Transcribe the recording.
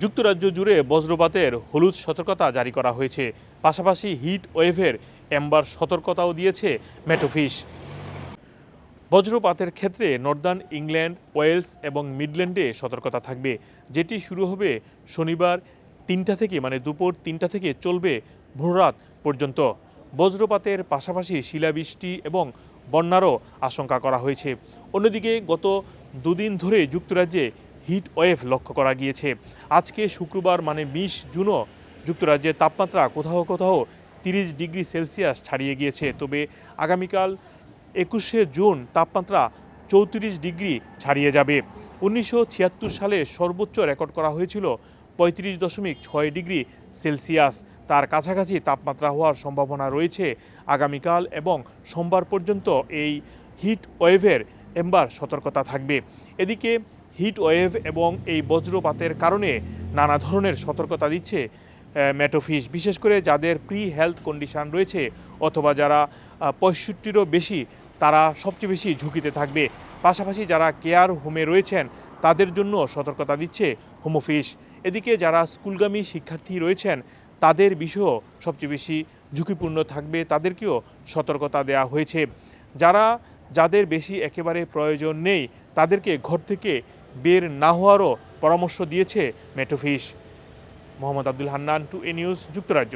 যুক্তরাজ্য জুড়ে বজ্রপাতের হলুদ সতর্কতা জারি করা হয়েছে। পাশাপাশি হিট ওয়েভের এম্বার সতর্কতাও দিয়েছে মেটোফিশ বজ্রপাতের ক্ষেত্রে নর্দার্ন ইংল্যান্ড, ওয়েলস এবং মিডল্যান্ডে সতর্কতা থাকবে। যেটি শুরু হবে শনিবার তিনটা থেকে মানে দুপুর তিনটা থেকে চলবে ভোররাত পর্যন্ত। বজ্রপাতের পাশাপাশি শিলাবৃষ্টি এবং বন্যারও আশঙ্কা করা হয়েছে। অন্যদিকে গত দুদিন ধরে যুক্তরাজ্যে হিট ওয়েভ লক্ষ্য করা গিয়েছে। আজকে শুক্রবার মানে বিশ জুনও যুক্তরাজ্যের তাপমাত্রা কোথাও কোথাও তিরিশ ডিগ্রি সেলসিয়াস ছাড়িয়ে গিয়েছে। তবে আগামীকাল একুশে জুন তাপমাত্রা চৌত্রিশ ডিগ্রি ছাড়িয়ে যাবে। উনিশশো ছিয়াত্তর সালে সর্বোচ্চ রেকর্ড করা হয়েছিল পঁয়ত্রিশ দশমিক ছয় ডিগ্রি সেলসিয়াস। তার কাছাকাছি তাপমাত্রা হওয়ার সম্ভাবনা রয়েছে আগামীকাল এবং সোমবার পর্যন্ত এই হিট ওয়েভের এম্বার সতর্কতা থাকবে। এদিকে হিট ওয়েভ এবং এই বজ্রপাতের কারণে নানা ধরনের সতর্কতা দিচ্ছে মেটোফিশ বিশেষ করে যাদের প্রি হেলথ কন্ডিশন রয়েছে অথবা যারা পঁয়ষট্টিরও বেশি, তারা সবচেয়ে বেশি ঝুঁকিতে থাকবে। পাশাপাশি যারা কেয়ার হোমে রয়েছেন, তাদের জন্য সতর্কতা দিচ্ছে হোমোফিশ এদিকে যারা স্কুলগামী শিক্ষার্থী রয়েছেন, তাদের বিষয়েও সবচেয়ে বেশি ঝুঁকিপূর্ণ থাকবে, তাদেরকেও সতর্কতা দেওয়া হয়েছে। যারা যাদের বেশি একেবারে প্রয়োজন নেই, তাদেরকে ঘর থেকে বের না হওয়ারও পরামর্শ দিয়েছে মেটোফিশ Mohammad Abdul Hannan, two A news, যুক্তরাজ্য।